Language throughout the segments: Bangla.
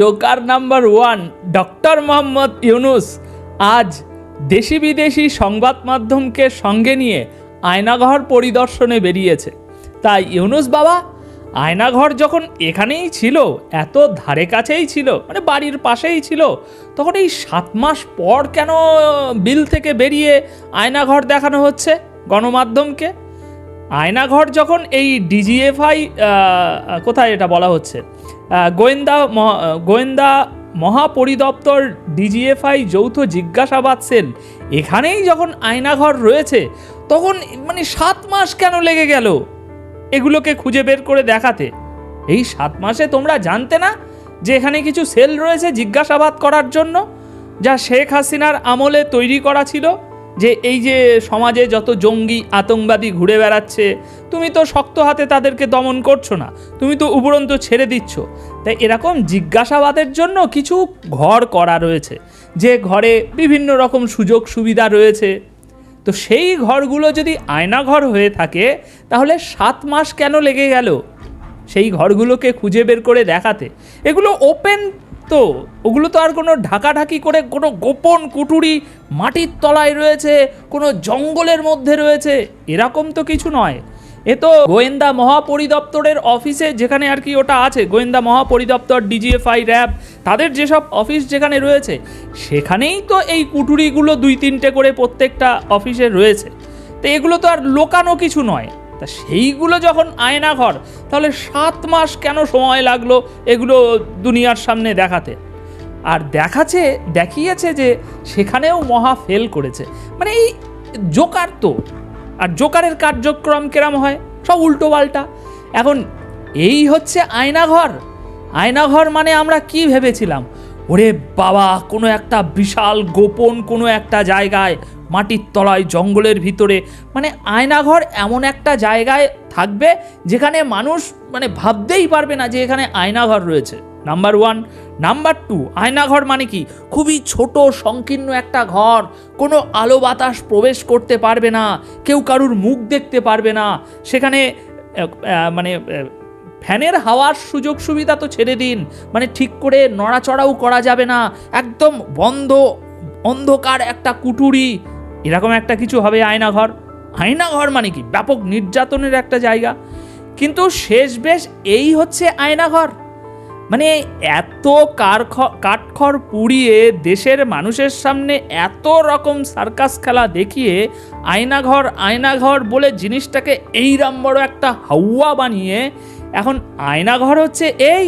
Joker number one, doctor Mohammad Yunus আজ দেশি বিদেশি সংবাদ মাধ্যমকে সঙ্গে নিয়ে আয়নাঘর পরিদর্শনে বেরিয়েছে। তাই ইউনুস বাবা, আয়নাঘর যখন এখানেই ছিল, এত ধারে কাছেই ছিল মানে বাড়ির পাশেই ছিল, তখন এই সাত মাস পর কেন বিল থেকে বেরিয়ে আয়নাঘর দেখানো হচ্ছে গণমাধ্যমকে? আয়নাঘর যখন এই ডিজিএফআই কোথায় এটা বলা হচ্ছে? গোয়েন্দা গোয়েন্দা মহাপরিদপ্তর ডিজিএফআই যৌথ জিজ্ঞাসাবাদ সেল, এখানেই যখন আয়নাঘর রয়েছে, তখন মানে সাত মাস কেন লেগে গেল এগুলোকে খুঁজে বের করে দেখাতে? এই সাত মাসে তোমরা জানতে না যে এখানে কিছু সেল রয়েছে জিজ্ঞাসাবাদ করার জন্য, যা শেখ হাসিনার আমলে তৈরি করা ছিল? যে এই যে সমাজে যত জঙ্গি আতঙ্কবাদী ঘুরে বেড়াচ্ছে, তুমি তো শক্ত হাতে তাদেরকে দমন করছ না, তুমি তো উপরন্ত ছেড়ে দিচ্ছ। তাই এরকম জিজ্ঞাসাবাদের জন্য কিছু ঘর করা রয়েছে, যে ঘরে বিভিন্ন রকম সুযোগ সুবিধা রয়েছে। তো সেই ঘরগুলো যদি আয়নাঘর হয়ে থাকে, তাহলে সাত মাস কেন লেগে গেল? সেই ঘরগুলোকে খুঁজে বের করে দেখাতে। এগুলো ওপেন তো ওগুলো তো আর কোনো ঢাকাঢাকি করে কোনো গোপন কুটুরি মাটির তলায় রয়েছে, কোনো জঙ্গলের মধ্যে রয়েছে, এরকম তো কিছু নয়। এ তো গোয়েন্দা মহাপরিদপ্তরের অফিসে যেখানে আর কি ওটা আছে, গোয়েন্দা মহাপরিদপ্তর, ডিজিএফআই, র্যাব, তাদের যেসব অফিস যেখানে রয়েছে, সেখানেই তো এই কুটুরিগুলো দুই তিনটে করে প্রত্যেকটা অফিসে রয়েছে। তো এগুলো তো আর লোকানো কিছু নয়। তা সেইগুলো যখন আয়নাঘর তাহলে সাত মাস কেন সময় লাগল এগুলো দুনিয়ার সামনে দেখাতে? আর দেখাচ্ছে, দেখিয়েছে যে সেখানেও মহা ফেল করেছে। মানে এই জোকার তো। আর জোকারের কার্যক্রম কেরাম হয়? সব উল্টো পাল্টা। এখন এই হচ্ছে আয়নাঘর আয়নাঘর মানে আমরা কি ভেবেছিলাম? ওরে বাবা, কোনো একটা বিশাল গোপন কোনো একটা জায়গায়, মাটির তলায়, জঙ্গলের ভিতরে মানে আয়নাঘর এমন একটা জায়গায় থাকবে যেখানে মানুষ মানে ভাবতেই পারবে না যে এখানে আয়নাঘর রয়েছে। Number one number two Aynaghor মানে কি? খুবই ছোট, সংকীর্ণ একটা ঘর। কোনো আলো বাতাস প্রবেশ করতে পারবে না। কেউ কারুর মুখ দেখতে পারবে না। সেখানে মানে ফ্যানের হাওয়ার সুযোগ সুবিধা তো ছেড়ে দিন। মানে ঠিক করে নড়াচড়াও করা যাবে না। একদম বন্ধ, অন্ধকার একটা কুটুরি। এরকম একটা কিছু হবে আয়নাঘর। আয়নাঘর মানে কি? ব্যাপক নির্যাতনের একটা জায়গা। কিন্তু শেষ বেশ এই হচ্ছে আয়নাঘর। মানে এত কারখ, কাঠখড় পুড়িয়ে দেশের মানুষের সামনে এত রকম সার্কাস খেলা দেখিয়ে আয়নাঘর আয়নাঘর বলে জিনিসটাকে এইরম বড় একটা হাওয়া বানিয়ে এখন আয়নাঘর হচ্ছে এই,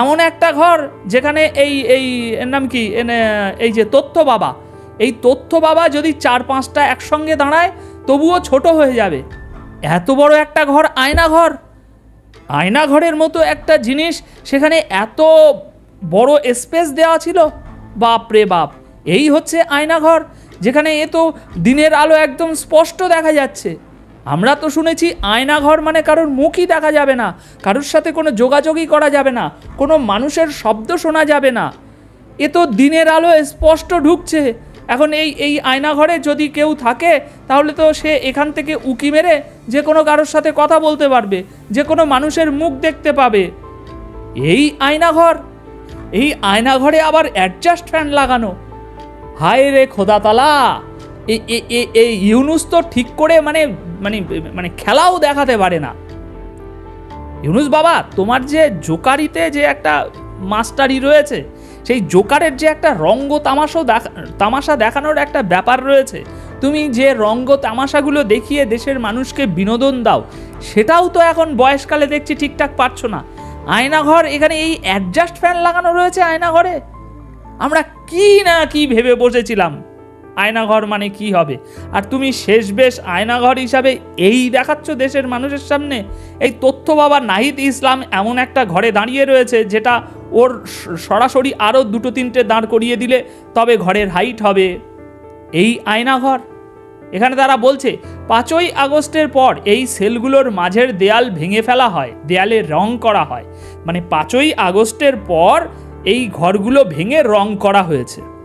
এমন একটা ঘর যেখানে এই এই, এর নাম কি? এই যে তথ্য বাবা। এই তথ্য বাবা যদি চার পাঁচটা একসঙ্গে দাঁড়ায়, তবুও ছোট হয়ে যাবে। এত বড় একটা ঘর আয়নাঘর আয়নাঘরের মতো একটা জিনিস, সেখানে এত বড় স্পেস দেওয়া ছিল। বাপ রে বাপ, এই হচ্ছে আয়নাঘর যেখানে এ তো দিনের আলো একদম স্পষ্ট দেখা যাচ্ছে। আমরা তো শুনেছি আয়নাঘর মানে কারোর মুখই দেখা যাবে না, কারোর সাথে কোনো যোগাযোগই করা যাবে না, কোনো মানুষের শব্দ শোনা যাবে না। এ তো দিনের আলো স্পষ্ট ঢুকছে। এখন এই এই আয়নাঘরে যদি কেউ থাকে, তাহলে তো সে এখান থেকে উকি মেরে যে কোনো কারোর সাথে কথা বলতে পারবে, যে কোনো মানুষের মুখ দেখতে পাবে। এই আয়নাঘর, এই আয়নাঘরে আবার অ্যাডজাস্ট ফ্যান লাগানো। হায় রে খোদাতালা! এই ইউনুস তো ঠিক করে মানে মানে মানে খেলাও দেখাতে পারে না। ইউনুস বাবা, তোমার যে জোকারিতে যে একটা মাস্টারি রয়েছে, সেই জোকারের যে একটা রঙ্গ তামাশা দেখা, তামাশা দেখানোর একটা ব্যাপার রয়েছে। তুমি যে রঙ্গ তামাশাগুলো দেখিয়ে দেশের মানুষকে বিনোদন দাও, সেটাও তো এখন বয়সকালে দেখছি ঠিকঠাক পারছ না। আয়নাঘর, এখানে এই অ্যাডজাস্ট ফ্যান লাগানো রয়েছে আয়নাঘরে? আমরা কি না কি ভেবে বসেছিলাম? আয়নাঘর মানে কি হবে? আর তুমি শেষ বেশ আয়নাঘর হিসাবে এই দেখাচ্ছ দেশের মানুষের সামনে? এই তথ্য বাবা নাহিদ ইসলাম এমন একটা ঘরে দাঁড়িয়ে রয়েছে যেটা ওর সরাসরি আরও দুটো তিনটে দাঁড় করিয়ে দিলে তবে ঘরের হাইট হবে। এই আয়নাঘর। এখানে তারা বলছে, পাঁচই আগস্টের পর এই সেলগুলোর মাঝের দেয়াল ভেঙে ফেলা হয়, দেয়ালে রং করা হয়। মানে পাঁচই আগস্টের পর এই ঘরগুলো ভেঙে রং করা হয়েছে।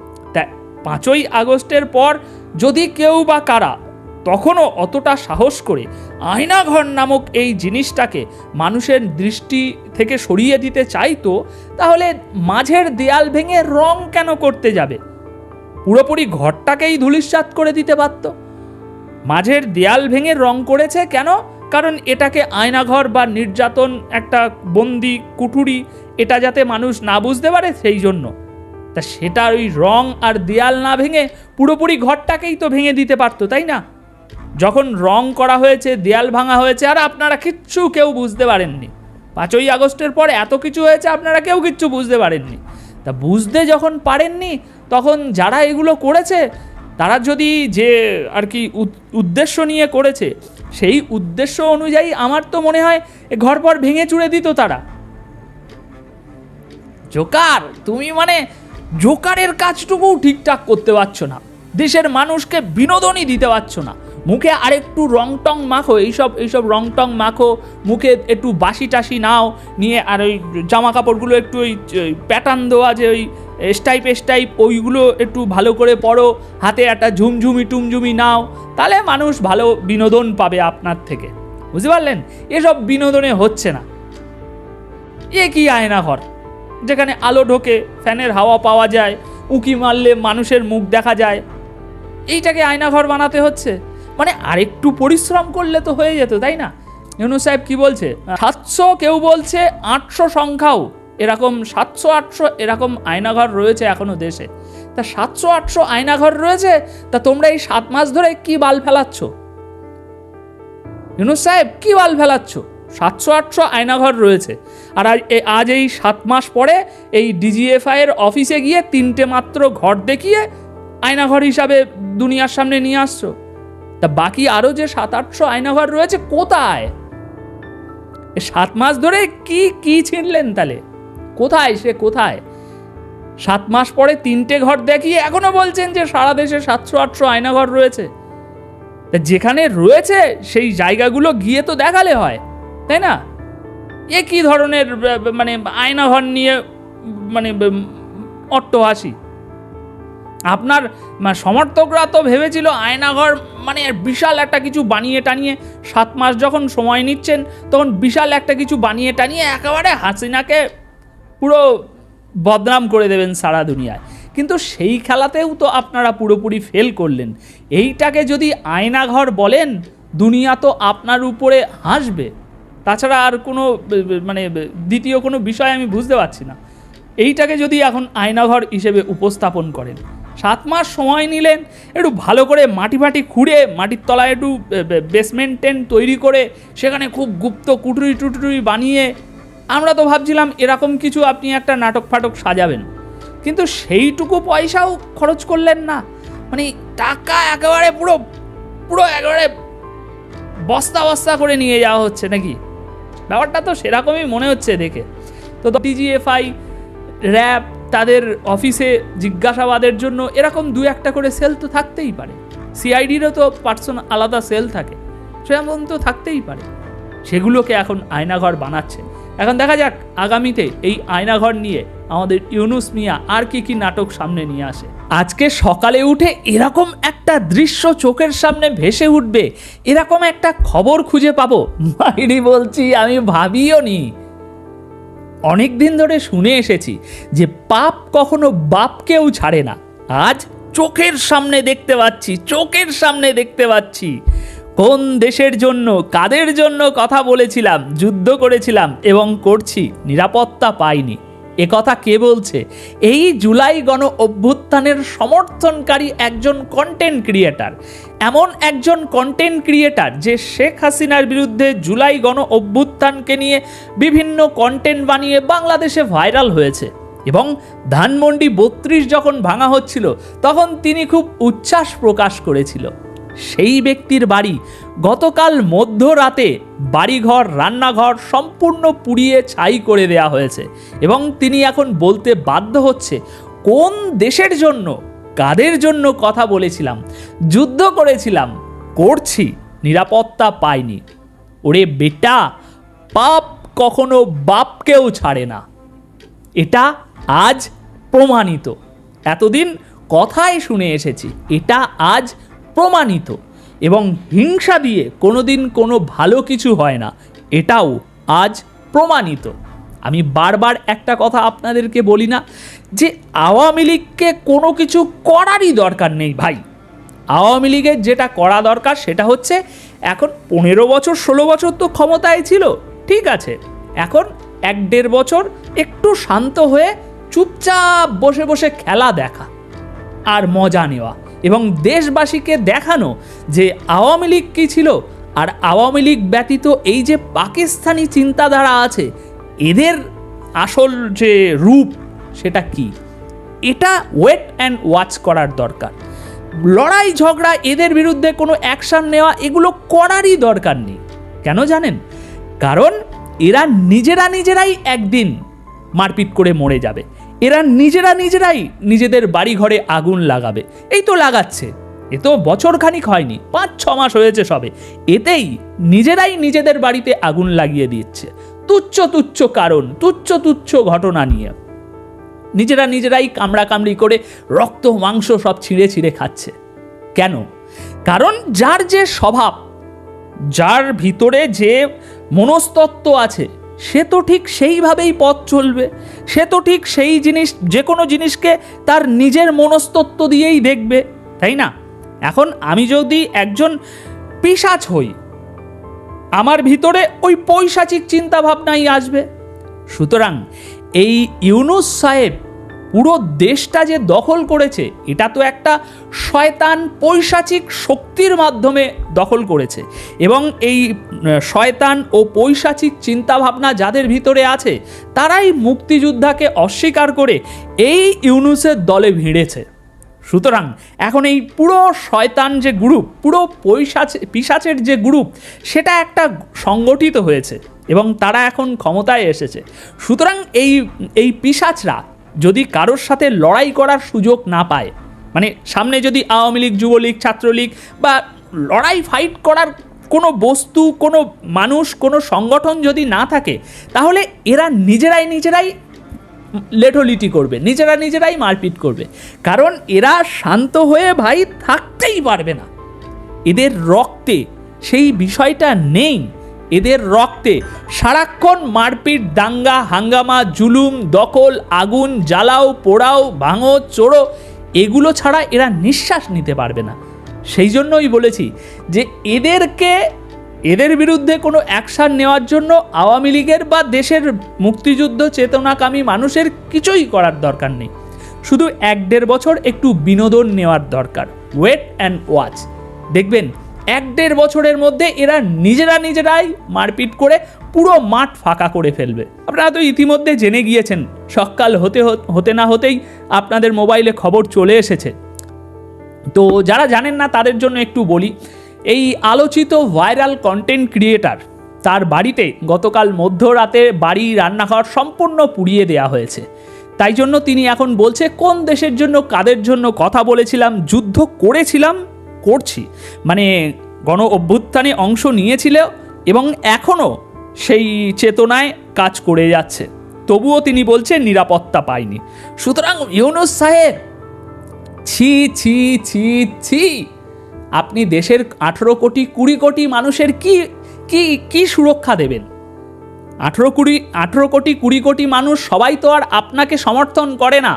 পাঁচই আগস্টের পর যদি কেউ বা কারা তখনও অতটা সাহস করে আয়নাঘর নামক এই জিনিসটাকে মানুষের দৃষ্টি থেকে সরিয়ে দিতে চাইতো, তাহলে মাঝের দেয়াল ভেঙে রং কেন করতে যাবে? পুরোপুরি ঘরটাকেই ধুলিস্বাত করে দিতে পারত মাঝের দেয়াল ভেঙে রং করেছে কেন? কারণ এটাকে আয়নাঘর বা নির্যাতন একটা বন্দি কুঠুরি এটা যাতে মানুষ না বুঝতে পারে সেই জন্য। তা সেটা ওই রং আর দেয়াল না ভেঙে পুরোপুরি ঘরটাকেই তো ভেঙে দিতে পারতো, তাই না? যখন রং করা হয়েছে, দেয়াল ভাঙা হয়েছে, আর আপনারা কিচ্ছু কেউ বুঝতে পারেননি। পাঁচই আগস্টের পর এত কিছু হয়েছে, আপনারা কেউ কিচ্ছু বুঝতে পারেননি। তা বুঝতে যখন পারেননি, তখন যারা এগুলো করেছে, তারা যদি যে আর কি উদ- উদ্দেশ্য নিয়ে করেছে, সেই উদ্দেশ্য অনুযায়ী আমার তো মনে হয় ঘর পর ভেঙে চুড়ে দিত তারা। জোকার, তুমি মানে জোকারের কাজটুকুও ঠিকঠাক করতে পারছ না। দেশের মানুষকে বিনোদনই দিতে পারছ না। মুখে আরেকটু রং টং মাখো, এইসব এইসব রং টং মাখো, মুখে একটু বাসি টাসি নাও, নিয়ে আর ওই জামা কাপড়গুলো একটু ওই প্যাটার্ন দেওয়া যে ওই স্টাইপ স্টাইপ ওইগুলো একটু ভালো করে পরো, হাতে একটা ঝুমঝুমি, টুমঝুমি নাও, তাহলে মানুষ ভালো বিনোদন পাবে আপনার থেকে। বুঝতে পারলেন? এসব বিনোদনে হচ্ছে না। এ কি আয়না ঘর যেখানে আলো ঢোকে, ফ্যানের হাওয়া পাওয়া যায়, উকি মারলে মানুষের মুখ দেখা যায়। এইটাকে আয়নাঘর বানাতে হচ্ছে। মানে আরেকটু পরিশ্রম করলে তো হয়ে যেত, তাই না? ইউনু সাহেব কি বলছে? সাতশো কেউ বলছে, আটশো সংখ্যাও। এরকম সাতশো, আটশো এরকম আয়নাঘর রয়েছে এখনও দেশে। তা সাতশো, আটশো আয়নাঘর রয়েছে, তা তোমরা এই সাত মাস ধরে কি বাল ফেলাচ্ছ? ইউনুস সাহেব, কি বাল ফেলাচ্ছ? সাতশো আটশো আয়নাঘর রয়েছে। আর আজ এই সাত মাস পরে এই ডিজিএফআই এর অফিসে গিয়ে তিনটে মাত্র ঘর দেখিয়ে আয়নাঘর হিসাবে দুনিয়ার সামনে নিয়ে আসছো। তা বাকি আরও যে সাত আটশো আয়নাঘর রয়েছে কোথায়? সাত মাস ধরে কি কি ছিনলেন তাহলে কোথায় সে, কোথায়? সাত মাস পরে তিনটে ঘর দেখিয়ে এখনও বলছেন যে সারা দেশে সাতশো আটশো আয়নাঘর রয়েছে। যেখানে রয়েছে সেই জায়গাগুলো গিয়ে তো দেখালে হয়। তাই না? এ কি ধরনের মানে আয়নাঘর নিয়ে মানে অট্টহাসি? আপনার সমর্থকরা তো ভেবেছিল আয়নাঘর মানে বিশাল একটা কিছু বানিয়ে টানিয়ে, সাত মাস যখন সময় নিচ্ছেন, তখন বিশাল একটা কিছু বানিয়ে টানিয়ে একেবারে হাসিনাকে পুরো বদনাম করে দেবেন সারা দুনিয়ায়। কিন্তু সেই খেলাতেও তো আপনারা পুরোপুরি ফেল করলেন। এইটাকে যদি আয়নাঘর বলেন, দুনিয়া তো আপনার উপরে হাসবে। তাছাড়া আর কোনো মানে দ্বিতীয় কোনো বিষয় আমি বুঝতে পারছি না। এইটাকে যদি এখন আয়নাঘর হিসেবে উপস্থাপন করেন, সাত মাস সময় নিলেন, একটু ভালো করে মাটি ফাটি খুঁড়ে, মাটির তলায় একটু বেসমেন্ট টেন্ট তৈরি করে, সেখানে খুব গুপ্ত কুটুরি টুটুরি বানিয়ে, আমরা তো ভাবছিলাম এরকম কিছু আপনি একটা নাটক ফাটক সাজাবেন। কিন্তু সেইটুকু পয়সাও খরচ করলেন না। মানে টাকা একেবারে পুরো পুরো একেবারে বস্তা বস্তা করে নিয়ে যাওয়া হচ্ছে নাকি? ব্যাপারটা তো সেরকমই মনে হচ্ছে দেখে। তো টিজিএফআই র্যাব তাদের অফিসে জিজ্ঞাসাবাদের জন্য এরকম দু একটা করে সেল তো থাকতেই পারে। সিআইডিরও তো পার্সন আলাদা সেল থাকে। সেরকম তো থাকতেই পারে। সেগুলোকে এখন আয়নাঘর বানাচ্ছে। এখন দেখা যাক আগামীতে এই আয়নাঘর নিয়ে আমাদের ইউনুস মিয়া আর কি কি নাটক সামনে নিয়ে আসে। আজকে সকালে উঠে এরকম একটা দৃশ্য চোখের সামনে ভেসে উঠবে, এরকম একটা খবর খুঁজে পাবো। মাইরি বলছি, আমি ভাবিও নি। অনেক দিন ধরে শুনে এসেছি যে পাপ কখনো বাপকেও ছাড়ে না। আজ চোখের সামনে দেখতে পাচ্ছি, চোখের সামনে দেখতে পাচ্ছি। কোন দেশের জন্য, কাদের জন্য কথা বলেছিলাম, যুদ্ধ করেছিলাম এবং করছি, নিরাপত্তা পাইনি। কথা কে বলছে? এই জুলাই গণ অভ্যুত্থানের সমর্থনকারী একজন কন্টেন্ট ক্রিয়েটার এমন একজন কন্টেন্ট ক্রিয়েটার যে শেখ হাসিনার বিরুদ্ধে জুলাই গণ অভ্যুত্থানকে নিয়ে বিভিন্ন কন্টেন্ট বানিয়ে বাংলাদেশে ভাইরাল হয়েছে। এবং ধানমন্ডি বত্রিশ যখন ভাঙা হচ্ছিল, তখন তিনি খুব উচ্ছ্বাস প্রকাশ করেছিল। সেই ব্যক্তির বাড়ি গতকাল মধ্যরাতে বাড়িঘর, রান্নাঘর সম্পূর্ণ পুড়িয়ে ছাই করে দেয়া হয়েছে এবং তিনি এখন বলতে বাধ্য হচ্ছে, কোন দেশের জন্য, কাদের জন্য কথা বলেছিলাম, যুদ্ধ করেছিলাম, করছি, নিরাপত্তা পাইনি। ওরে বেটা, পাপ কখনো বাপকেও ছাড়ে না। এটা আজ প্রমাণিত। এতদিন কথাই শুনে এসেছি, এটা আজ প্রমাণিত এবং হিংসা দিয়ে কোনো দিন কোনো ভালো কিছু হয় না, এটাও আজ প্রমাণিত। আমি বারবার একটা কথা আপনাদেরকে বলি না যে আওয়ামী লীগকে কোনো কিছু করারই দরকার নেই ভাই। আওয়ামী লীগের যেটা করা দরকার সেটা হচ্ছে এখন পনেরো বছর, ষোলো বছর তো ক্ষমতায় ছিল, ঠিক আছে। এখন এক দেড় বছর একটু শান্ত হয়ে চুপচাপ বসে বসে খেলা দেখা আর মজা নেওয়া। এবং দেশবাসীকে দেখানো যে আওয়ামী লীগ কী ছিল আর আওয়ামী লীগ ব্যতীত এই যে পাকিস্তানি চিন্তাধারা আছে, এদের আসল যে রূপ সেটা কি? এটা ওয়েট অ্যান্ড ওয়াচ করার দরকার। লড়াই ঝগড়া এদের বিরুদ্ধে কোনো অ্যাকশন নেওয়া এগুলো করারই দরকার নেই। কেন জানেন? কারণ এরা নিজেরা নিজেরাই একদিন মারপিট করে মরে যাবে। এরা নিজেরা নিজেরাই নিজেদের বাড়ি ঘরে আগুন লাগাবে। এই তো লাগাচ্ছে। এ তো বছর খানিক হয়নি, পাঁচ, ছ মাস হয়েছে সবে। এতেই নিজেরাই নিজেদের বাড়িতে আগুন লাগিয়ে দিচ্ছে। তুচ্ছ তুচ্ছ কারণ, তুচ্ছ তুচ্ছ ঘটনা নিয়ে। নিজেরা নিজেরাই কামড়া কামড়ি করে রক্ত, মাংস সব ছিঁড়ে ছিঁড়ে খাচ্ছে। কেন? কারণ যার যে স্বভাব, যার ভিতরে যে মনস্তত্ত্ব আছে সে তো ঠিক সেইভাবেই পথ চলবে, সে তো ঠিক সেই জিনিস যে কোনো জিনিসকে তার নিজের মনস্তত্ব দিয়েই দেখবে, তাই না? এখন আমি যদি একজন পিসাচ হই, আমার ভিতরে ওই পৈশাচিক চিন্তাভাবনাই আসবে। সুতরাং এই ইউনুস সাহেব পুরো দেশটা যে দখল করেছে, এটা তো একটা শয়তান পৈশাচিক শক্তির মাধ্যমে দখল করেছে। এবং এই শয়তান ও পৈশাচিক চিন্তাভাবনা যাদের ভিতরে আছে, তারাই মুক্তিযোদ্ধাকে অস্বীকার করে এই ইউনুসের দলে ভিড়েছে। সুতরাং এখন এই পুরো শয়তান যে গ্রুপ, পুরো পৈশাচ পিসাচের যে গ্রুপ, সেটা একটা সংগঠিত হয়েছে এবং তারা এখন ক্ষমতায় এসেছে। সুতরাং এই এই পিসাচরা যদি কারোর সাথে লড়াই করার সুযোগ না পায় মানে সামনে যদি আওয়ামী লীগ, যুবলীগ, ছাত্রলীগ বা লড়াই ফাইট করার কোনো বস্তু, কোনো মানুষ, কোনো সংগঠন যদি না থাকে, তাহলে এরা নিজেরাই নিজেরাই লেঠোলিটি করবে, নিজেরা নিজেরাই মারপিট করবে। কারণ এরা শান্ত হয়ে ভাই থাকতেই পারবে না। এদের রক্তে সেই বিষয়টা নেই। এদের রক্তে সারাক্ষণ মারপিট, দাঙ্গা, হাঙ্গামা, জুলুম, দখল, আগুন, জ্বালাও, পোড়াও, ভাঙো চোড়ো এগুলো ছাড়া এরা নিঃশ্বাস নিতে পারবে না। সেই জন্যই বলেছি যে এদেরকে, এদের বিরুদ্ধে কোনো অ্যাকশান নেওয়ার জন্য আওয়ামী লীগের বা দেশের মুক্তিযুদ্ধ চেতনাকামী মানুষের কিছুই করার দরকার নেই। শুধু এক দেড় বছর একটু বিনোদন নেওয়ার দরকার। ওয়েট অ্যান্ড ওয়াচ দেখবেন এক দেড় বছরের মধ্যে এরা নিজেরা নিজেরাই মারপিট করে পুরো মাঠ ফাঁকা করে ফেলবে। আপনারা তো ইতিমধ্যে জেনে গিয়েছেন, সকাল হতে হতে না হতেই আপনাদের মোবাইলে খবর চলে এসেছে। তো যারা জানেন না, তাদের জন্য একটু বলি, এই আলোচিত ভাইরাল কন্টেন্ট ক্রিয়েটার তার বাড়িতে গতকাল মধ্যরাতে বাড়ি রান্নাঘর সম্পূর্ণ পুড়িয়ে দেওয়া হয়েছে। তাই জন্য তিনি এখন বলছে, কোন দেশের জন্য, কাদের জন্য কথা বলেছিলাম, যুদ্ধ করেছিলাম করছি। মানে গণ অভ্যুত্থানে অংশ নিয়েছিল এবং এখনও সেই চেতনায় কাজ করে যাচ্ছে। তবুও তিনি বলছেন নিরাপত্তা পায়নি। সুতরাং ইউনুস সাহেব, ছি ছি ছি ছি, আপনি দেশের আঠেরো কোটি, কুড়ি কোটি মানুষের কি কি কি সুরক্ষা দেবেন? আঠেরো কুড়ি, আঠেরো কোটি, কুড়ি কোটি মানুষ সবাই তো আর আপনাকে সমর্থন করে না।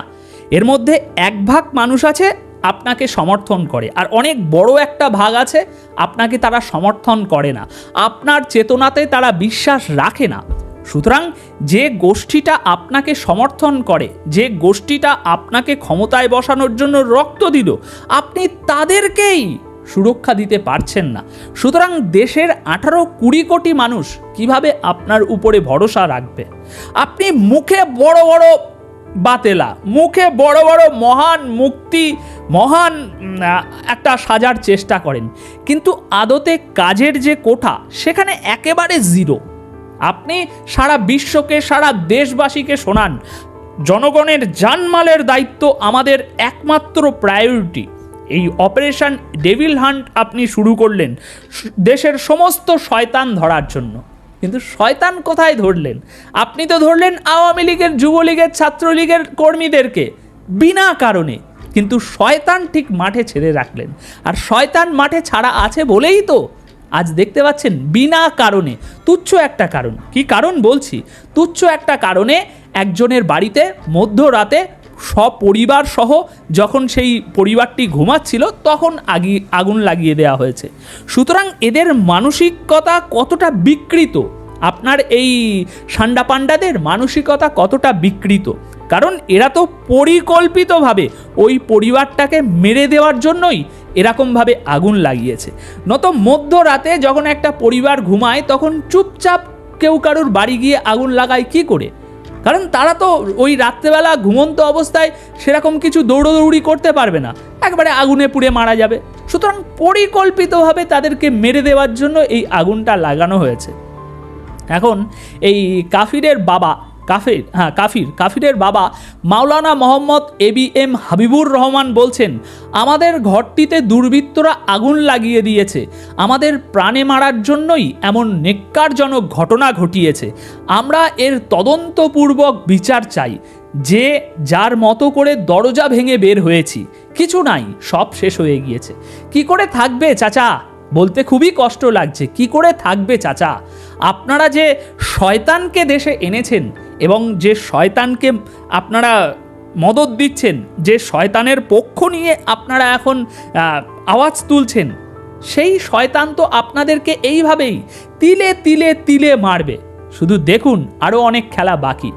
এর মধ্যে এক ভাগ মানুষ আছে আপনাকে সমর্থন করে। আর অনেক বড় একটা ভাগ আছে, আপনাকে তারা সমর্থন করে না। আপনার চেতনাতে তারা বিশ্বাস রাখে না। সুতরাং যে গোষ্ঠীটা আপনাকে সমর্থন করে, যে গোষ্ঠীটা আপনাকে ক্ষমতায় বসানোর জন্য রক্ত দিল, আপনি তাদেরকেই সুরক্ষা দিতে পারছেন না। সুতরাং দেশের আঠারো কুড়ি কোটি মানুষ কীভাবে আপনার উপরে ভরসা রাখবে? আপনি মুখে বড় বড় বাতেলা। মুখে বড় বড় মহান মুক্তি, মহান একটা সাজার চেষ্টা করেন। কিন্তু আদতে কাজের যে কোঠা, সেখানে একেবারে জিরো। আপনি সারা বিশ্বকে, সারা দেশবাসীকে শোনান, জনগণের জানমালের দায়িত্ব আমাদের একমাত্র প্রায়োরিটি। এই অপারেশন ডেভিল হান্ট আপনি শুরু করলেন, দেশের সমস্ত শয়তান ধরার জন্য। কিন্তু শয়তান কোথায় ধরলেন? আপনি তো ধরলেন আওয়ামী লীগের, যুবলীগের, ছাত্রলীগের কর্মীদেরকে বিনা কারণে। কিন্তু শয়তান ঠিক মাঠে ছেড়ে রাখলেন। আর শয়তান মাঠে ছাড়া আছে বলেই তো আজ দেখতে পাচ্ছেন বিনা কারণে। তুচ্ছ একটা কারণ। কি কারণ বলছি? তুচ্ছ একটা কারণে একজনের বাড়িতে মধ্যরাতে সপরিবার সহ যখন সেই পরিবারটি ঘুমাচ্ছিল, তখন আগি, আগুন লাগিয়ে দেওয়া হয়েছে। সুতরাং এদের মানসিকতা কতটা বিকৃত? আপনার এই সান্ডা পান্ডাদের মানসিকতা কতটা বিকৃত? কারণ এরা তো পরিকল্পিতভাবে ওই পরিবারটাকে মেরে দেওয়ার জন্যই এরকমভাবে আগুন লাগিয়েছে। নত মধ্যরাতে যখন একটা পরিবার ঘুমায়, তখন চুপচাপ কেউ কারুর বাড়ি গিয়ে আগুন লাগায় কি করে? কারণ তারা তো ওই রাত্রেবেলা ঘুমন্ত অবস্থায় সেরকম কিছু দৌড়দৌড়ি করতে পারবে না। একবারে আগুনে পুড়ে মারা যাবে। সুতরাং পরিকল্পিতভাবে তাদেরকে মেরে দেওয়ার জন্য এই আগুনটা লাগানো হয়েছে। এখন এই কাফিরের বাবা কাফির হ্যাঁ কাফির, কাফিরের বাবা Maulana Mohammad A B M Habibur Rahman বলছেন, আমাদের ঘরটিতে দুর্বৃত্তরা আগুন লাগিয়ে দিয়েছে। আমাদের প্রাণে মারার জন্যই এমন নেক্কারজনক ঘটনা ঘটিয়েছে। আমরা এর তদন্তপূর্বক বিচার চাই। যে যার মতো করে দরজা ভেঙে বের হয়েছি। কিছু নাই, সব শেষ হয়ে গিয়েছে। কি করে থাকবে, চাচা? বলতে খুবই কষ্ট লাগছে। কি করে থাকবে চাচা? আপনারা যে শয়তানকে দেশে এনেছেন এবং যে শয়তানকে আপনারা মদত দিচ্ছেন, যে শয়তানের পক্ষ নিয়ে আপনারা এখন আওয়াজ তুলছেন, সেই শয়তান তো আপনাদেরকে এইভাবেই তিলে তিলে তিলে মারবে। শুধু দেখুন আরও অনেক খেলা বাকি।